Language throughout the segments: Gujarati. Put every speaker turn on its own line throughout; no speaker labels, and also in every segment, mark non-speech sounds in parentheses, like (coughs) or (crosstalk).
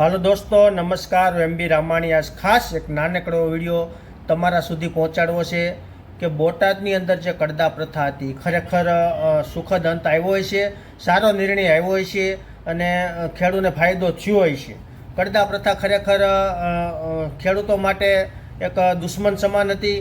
હાલો દોસ્તો, નમસ્કાર. હું એમ બી રામાણી. આજ ખાસ એક નાનકડો વીડિયો તમારા સુધી પહોંચાડવો છે કે બોટાદની અંદર જે કડદા પ્રથા હતી, ખરેખર સુખદ અંત આવ્યો હોય છે, સારો નિર્ણય આવ્યો હોય છે અને ખેડૂતને ફાયદો થયો હોય છે. કડદા પ્રથા ખરેખર ખેડૂતો માટે એક દુશ્મન સમાન હતી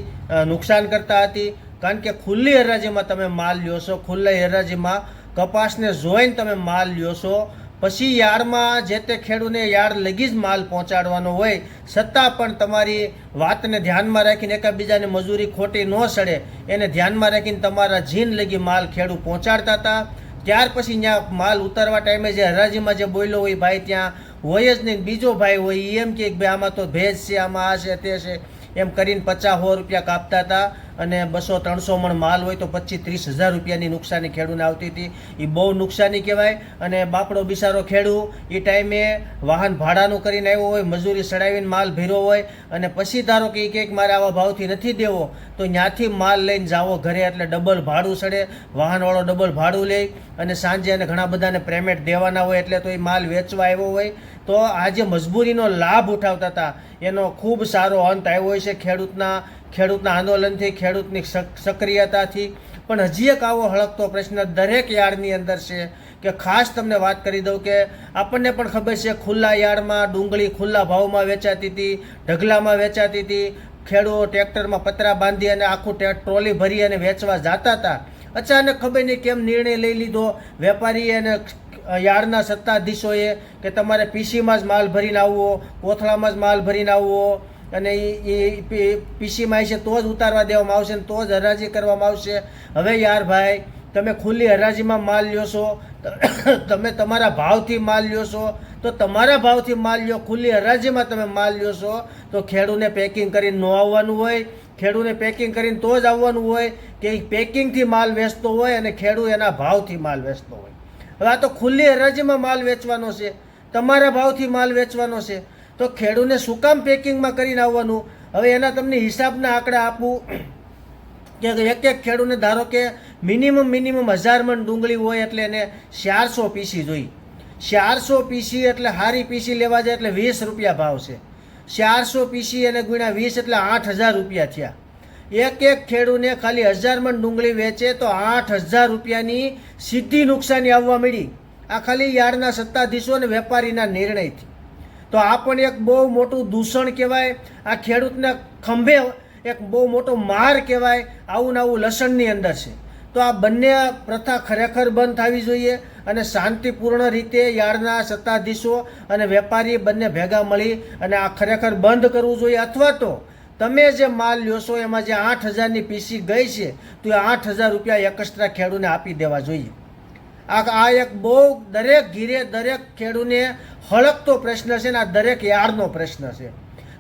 નુકસાન કરતા હતી. કારણ કે ખુલ્લી હરાજીમાં તમે માલ લ્યો છો, ખુલ્લી હરાજીમાં કપાસને જોઈને તમે માલ લ્યો છો પછી યાર્ડમાં જે તે ખેડૂને યાર્ડ લગી જ માલ પહોંચાડવાનો હોય, છતાં પણ તમારી વાતને ધ્યાનમાં રાખીને એકબીજાને મજૂરી ખોટી ન સડે, એને ધ્યાનમાં રાખીને તમારા જીન લગી માલ ખેડૂ પહોંચાડતા હતા. ત્યાર પછી ત્યાં માલ ઉતારવા ટાઈમે જે હરાજીમાં જે બોલ્યો હોય, ભાઈ ત્યાં હોય જ નહીં. બીજો ભાઈ હોય એમ કે ભાઈ આમાં તો ભેજ છે, આમાં આ છે, તે છે. એમ કરીને પચાસ સો રૂપિયા કાપતા હતા. અને બસો ત્રણસો મણ માલ હોય તો પચીસ ત્રીસ હજાર રૂપિયાની નુકસાની ખેડૂને આવતી હતી. એ બહુ નુકસાની કહેવાય અને બાપડો બિસારો ખેડૂ એ ટાઈમે વાહન ભાડાનું કરીને આવ્યો હોય, મજૂરી ચડાવીને માલ ભેરો હોય અને પછી ધારો કે એ કંઈક મારે આવા ભાવથી નથી દેવો, તો ત્યાંથી માલ લઈને જાવો ઘરે એટલે ડબલ ભાડું સડે, વાહનવાળો ડબલ ભાડું લે અને સાંજે અને ઘણા બધાને પેમેન્ટ દેવાના હોય એટલે તો એ માલ વેચવા આવ્યો હોય. તો આ જે મજબૂરીનો લાભ ઉઠાવતા હતા. એનો ખૂબ સારો અંત આવ્યો હોય છે ખેડૂતના ખેડૂતના આંદોલનથી, ખેડૂતની સક- સક્રિયતાથી. પણ હજી એક આવો હળકતો પ્રશ્ન દરેક યાર્ડની અંદર છે કે ખાસ તમને વાત કરી દઉં કે આપણને પણ ખબર છે ખુલ્લા યાર્ડમાં ડુંગળી ખુલ્લા ભાવમાં વેચાતી હતી, ઢગલામાં વેચાતી હતી. ખેડૂતો ટ્રેક્ટરમાં પતરા બાંધી અને આખું ટ્રોલી ભરી અને વેચવા જતા હતા. અચાનક ખબર નહીં કેમ નિર્ણય લઈ લીધો વેપારી અને યાર્ડના સત્તાધીશોએ કે તમારે પીસીમાં જ માલ ભરીને આવવો, કોથળામાં જ માલ ભરીને આવવો. અને એ પીસીમાં છે તો જ ઉતારવા દેવામાં આવશે ને તો જ હરાજી કરવામાં આવશે. હવે યાર ભાઈ, તમે ખુલ્લી હરાજીમાં માલ લ્યો છો (coughs) તમે તમારા ભાવથી માલ લ્યો છો, તો તમારા ભાવથી માલ લ્યો, ખુલ્લી હરાજીમાં તમે માલ લ્યો છો, તો ખેડૂને પેકિંગ કરીને ન આવવાનું હોય, ખેડૂને પેકિંગ કરીને તો જ આવવાનું હોય કે પેકિંગથી માલ વેચતો હોય અને ખેડૂ એના ભાવથી માલ વેચતો હોય. હવે આ તો ખુલ્લી હરાજીમાં માલ વેચવાનો છે. તમારા ભાવથી માલ વેચવાનો છે. તો ખેડૂને શું કામ પેકિંગમાં કરીને આવવાનું? હવે એના તમને હિસાબના આંકડા આપવું કે એક એક ખેડૂને ધારો કે મિનિમમ મિનિમમ હજાર મણ ડુંગળી હોય એટલે એને ચારસો પીસી જોઈ. ચારસો પીસી એટલે હારી પીસી લેવા જાય એટલે વીસ રૂપિયા ભાવ છે. ચારસો પીસી અને ગુણ્યા વીસ એટલે આઠ હજાર રૂપિયા થયા. એક એક ખેડૂને ખાલી હજાર મણ ડુંગળી વેચે તો આઠ હજાર રૂપિયાની સીધી નુકસાની આવવા મળી આ ખાલી યાર્ડના સત્તાધીશો અને વેપારીના નિર્ણયથી. તો આ પણ એક બહુ મોટું દૂષણ કહેવાય. આ ખેડૂતના ખંભે એક બહુ મોટો માર કહેવાય આવું ને આવું લસણની અંદર છે. તો આ બંને પ્રથા ખરેખર બંધ થવી જોઈએ અને શાંતિપૂર્ણ રીતે યાર્ડના સત્તાધીશો અને વેપારી બંને ભેગા મળી અને આ ખરેખર બંધ કરવું જોઈએ. અથવા તો તમે જે માલ લ્યો એમાં જે આઠ હજારની પીસી ગઈ છે, તો એ આઠ હજાર રૂપિયા એકસ્ટ્રા ખેડૂને આપી દેવા જોઈએ. આ આ એક બહુ દરેક ઘીરે દરેક ખેડૂને હળકતો પ્રશ્ન છે ને આ દરેક યાર્ડનો પ્રશ્ન છે.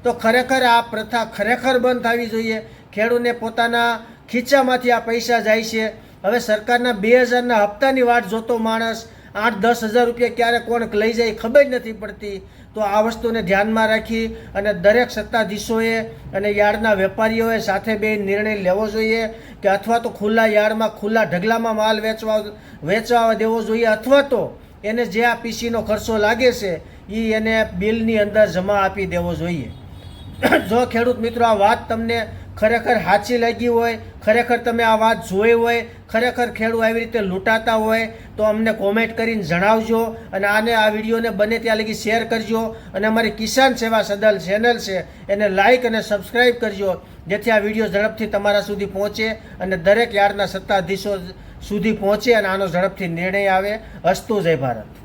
તો ખરેખર આ પ્રથા ખરેખર બંધ થવી જોઈએ. ખેડૂતને પોતાના ખીચામાંથી આ પૈસા જાય છે. હવે સરકારના બે હજારના હપ્તાની વાટ જોતો માણસ આઠ દસ હજાર રૂપિયા ક્યારે કોણ લઈ જાય ખબર નથી પડતી. તો આ વસ્તુને ધ્યાનમાં રાખી અને દરેક સત્તાધીશોએ અને યાર્ડના વેપારીઓએ સાથે બે નિર્ણય લેવો જોઈએ કે અથવા તો ખુલ્લા યાર્ડમાં ખુલ્લા ઢગલામાં માલ વેચવા વેચવા દેવો જોઈએ અથવા તો એને જે આ પીસીનો ખર્ચો લાગે છે એ એને બિલની અંદર જમા આપી દેવો જોઈએ. જો ખેડૂત મિત્રો, આ વાત તમને ખરેખર સાચી લાગી હોય, ખરેખર તમે આ વાત જોઈ હોય, ખરેખર ખેડૂત આવી રીતે લૂંટાતા હોય, તો અમને કોમેન્ટ કરીને જણાવજો અને આને આ વિડીયોને બને ત્યાં લગી શેર કરજો અને અમારી કિસાન સેવા સદલ ચેનલ છે, એને લાઈક અને સબસ્ક્રાઈબ કરજો, જેથી આ વીડિયો ઝડપથી તમારા સુધી પહોંચે અને દરેક યાર્ડના સત્તાધીશો સુધી પહોંચે અને આનો ઝડપથી નિર્ણય આવે. અસ્તુ જય ભારત.